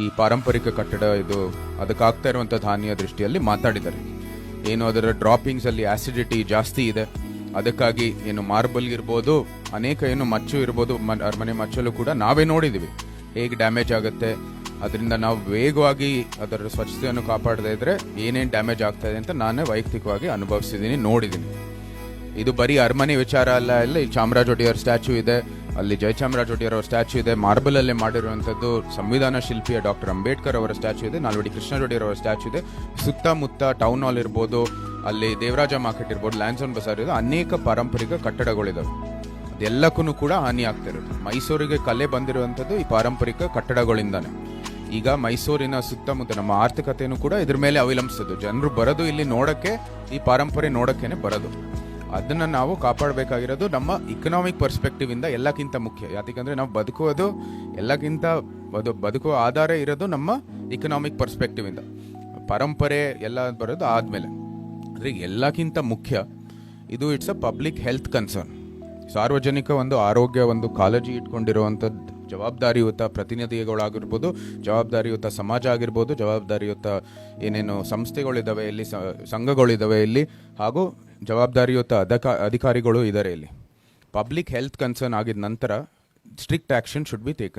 ಈ ಪಾರಂಪರಿಕ ಕಟ್ಟಡ ಇದು ಅದಕ್ಕಾಗ್ತಾ ಇರುವಂಥ ಹಾನಿಯ ದೃಷ್ಟಿಯಲ್ಲಿ ಮಾತಾಡಿದ್ದಾರೆ. ಏನು ಅದರ ಡ್ರಾಪಿಂಗ್ಸ್ ಅಲ್ಲಿ ಆಸಿಡಿಟಿ ಜಾಸ್ತಿ ಇದೆ. ಅದಕ್ಕಾಗಿ ಏನು ಮಾರ್ಬಲ್ ಇರ್ಬೋದು, ಅನೇಕ ಏನು ಮಚ್ಚು ಇರ್ಬೋದು ಅರಮನೆ ಮಚ್ಚಲು ಕೂಡ ನಾವೇ ನೋಡಿದ್ದೀವಿ. ಹೇಗೆ ಡ್ಯಾಮೇಜ್ ಆಗುತ್ತೆ, ಅದರಿಂದ ನಾವು ವೇಗವಾಗಿ ಅದರ ಸ್ವಚ್ಛತೆಯನ್ನು ಕಾಪಾಡದೇ ಇದ್ರೆ ಏನೇನು ಡ್ಯಾಮೇಜ್ ಆಗ್ತಾ ಇದೆ ಅಂತ ನಾನೇ ವೈಯಕ್ತಿಕವಾಗಿ ಅನುಭವಿಸಿದ್ದೀನಿ, ನೋಡಿದ್ದೀನಿ. ಇದು ಬರೀ ಅರಮನೆ ವಿಚಾರ ಅಲ್ಲ, ಇಲ್ಲ ಈ ಚಾಮರಾಜ ಒಡೆಯರ್ ಸ್ಟ್ಯಾಚ್ಯೂ ಇದೆ ಅಲ್ಲಿ ಜಯಚಾಮರಾಜ ಒಡೆಯರ್ ಅವರ ಸ್ಟ್ಯಾಚ್ಯೂ ಇದೆ. ಮಾರ್ಬಲ್ ಅಲ್ಲಿ ಮಾಡಿರುವಂಥದ್ದು ಸಂವಿಧಾನ ಶಿಲ್ಪಿಯ ಡಾಕ್ಟರ್ ಅಂಬೇಡ್ಕರ್ ಅವರ ಸ್ಟ್ಯಾಚ್ಯೂ ಇದೆ. ನಾಲ್ವಡಿ ಕೃಷ್ಣ ಒಡೆಯರ್ ಅವರ ಸ್ಟ್ಯಾಚ್ಯೂ ಇದೆ. ಸುತ್ತಮುತ್ತ ಟೌನ್ ಹಾಲ್ ಇರ್ಬೋದು, ಅಲ್ಲಿ ದೇವರಾಜ ಮಾರ್ಕೆಟ್ ಇರ್ಬೋದು ಲ್ಯಾನ್ಸನ್ ಬಜಾರ್ ಇದೆ ಅನೇಕ ಪಾರಂಪರಿಕ ಕಟ್ಟಡಗಳಿದಾವೆ. ಅದೆಲ್ಲಕ್ಕೂ ಕೂಡ ಹಾನಿ ಆಗ್ತಿರುತ್ತೆ ಮೈಸೂರಿಗೆ ಕಲೆ ಬಂದಿರುವಂಥದ್ದು ಈ ಪಾರಂಪರಿಕ ಕಟ್ಟಡಗಳಿಂದಾನೆ. ಈಗ ಮೈಸೂರಿನ ಸುತ್ತಮುತ್ತ ನಮ್ಮ ಆರ್ಥಿಕತೆಯನ್ನು ಕೂಡ ಇದ್ರ ಮೇಲೆ ಅವಲಂಬಿಸೋದು ಜನರು ಬರೋದು ಇಲ್ಲಿ ನೋಡಕ್ಕೆ, ಈ ಪಾರಂಪರೆ ನೋಡೋಕ್ಕೇನೆ ಬರೋದು. ಅದನ್ನ ನಾವು ಕಾಪಾಡಬೇಕಾಗಿರೋದು ನಮ್ಮ ಇಕನಾಮಿಕ್ ಪರ್ಸ್ಪೆಕ್ಟಿವ್ ಇಂದ ಎಲ್ಲಕ್ಕಿಂತ ಮುಖ್ಯ. ಯಾಕಂದ್ರೆ ನಾವು ಬದುಕುವುದು, ಎಲ್ಲಕ್ಕಿಂತ ಅದು ಬದುಕುವ ಆಧಾರ ಇರೋದು ನಮ್ಮ ಇಕನಾಮಿಕ್ ಪರ್ಸ್ಪೆಕ್ಟಿವ್ ಇಂದ. ಪರಂಪರೆ ಎಲ್ಲ ಬರೋದು ಆದ್ಮೇಲೆ. ಅಂದ್ರೆ ಎಲ್ಲಕ್ಕಿಂತ ಮುಖ್ಯ, ಇದು it's a public health concern ಸಾರ್ವಜನಿಕ ಒಂದು ಆರೋಗ್ಯ, ಒಂದು ಕಾಳಜಿ ಇಟ್ಕೊಂಡಿರುವಂಥದ್ದು ಜವಾಬ್ದಾರಿಯುತ ಪ್ರತಿನಿಧಿಗಳಾಗಿರ್ಬೋದು, ಜವಾಬ್ದಾರಿಯುತ ಸಮಾಜ ಆಗಿರ್ಬೋದು, ಜವಾಬ್ದಾರಿಯುತ ಏನೇನು ಸಂಸ್ಥೆಗಳಿದ್ದಾವೆ ಇಲ್ಲಿ ಸಂಘಗಳಿದ್ದಾವೆ ಇಲ್ಲಿ. ಹಾಗೂ ಜವಾಬ್ದಾರಿಯುತ ಅಧಿಕ, ಅಧಿಕಾರಿಗಳು ಇದ್ದಾರೆ ಇಲ್ಲಿ. ಪಬ್ಲಿಕ್ ಹೆಲ್ತ್ ಕನ್ಸರ್ನ್ ಆಗಿದ ನಂತರ strict action should be taken